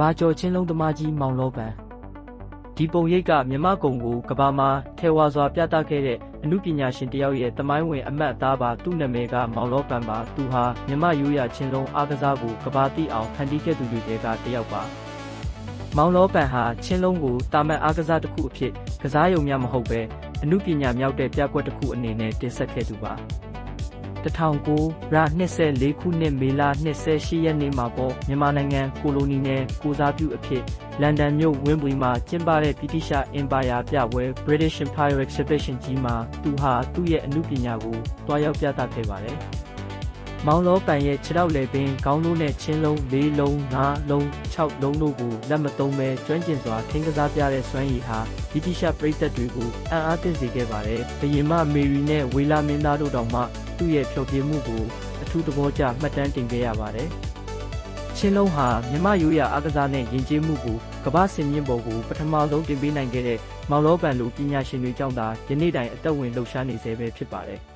ဘာကျော်ချင်းလုံးသမားကြီးမောင်လောပန်ဒီပုံရိပ်ကမြမကုံကိုကဘာမှာထဲဝါစွာပြသခဲ့တဲ့အမှုပညာရှင်တယောက်ရဲ့တမိုင်းဝင်အမတ်အသားပါသူ့နာမည်ကမောင်လောပန်ပါသူဟာမြမရိုးရာချင်းလုံးအားကစားကိုကဘာတိအောင်ဖန်တီးခဲ့သူတွေကတယောက်ပါမောင်လောပန်ဟာချင်းလုံးကိုတာမန်အားကစားတစ်ခုအဖြစ်ကစားရုံများမဟုတ်ပဲအမှုပညာမြောက်တဲ့ပြကွက်တစ်ခုအနေနဲ့တင်ဆက်ခဲ့သူပါ 1009ရ24ခုနှစ်မေလ28ရက်နေ့မှာပေါ့မြန်မာနိုင်ငံကိုလိုနီနယ်ကိုစားပြုအဖြစ်လန်ဒန်မြို့ဝင်းဘလီမှာကျင်းပတဲ့ဗြိတိရှအင်ပါယာပြပွဲ British Empire Exhibition ကြီးမှာသူဟာသူ့ရဲ့အမှုပညာကိုတွားရောက်ပြသခဲ့ပါတယ်။မောင်လောပန်ရဲ့ခြေထောက်လေပင်ခေါင်းလုံးနဲ့ချင်းလုံး၄လုံး၅လုံး6လုံးတို့ကိုလက်မသုံးပဲကျွမ်းကျင်စွာထင်းကစားပြတဲ့စွမ်းရည်ဟာဗြိတိရှပရိသတ်တွေကိုအံ့အားသင့်စေခဲ့ပါတယ်။ဘယင်မမေရီနဲ့ဝေလာမင်းသားတို့တောင်မှ သူ့ရဲ့ဖျော်ဖြေမှုကိုအထူးသဘောကျမှတ်တမ်းတင်ခဲ့ရပါတယ်။ချင်းလုံးဟာမြမရိုးရာအားကစားနဲ့ယဉ်ကျေးမှုကိုကမ္ဘာစင်မြင့်ပေါ်ကိုပထမဆုံးတင်ပေးနိုင်ခဲ့တဲ့မောင်လောပန်လိုပညာရှင်တွေကြောင့်သာယနေ့တိုင်အသက်ဝင်လှုပ်ရှားနေဆဲပဲဖြစ်ပါတယ်။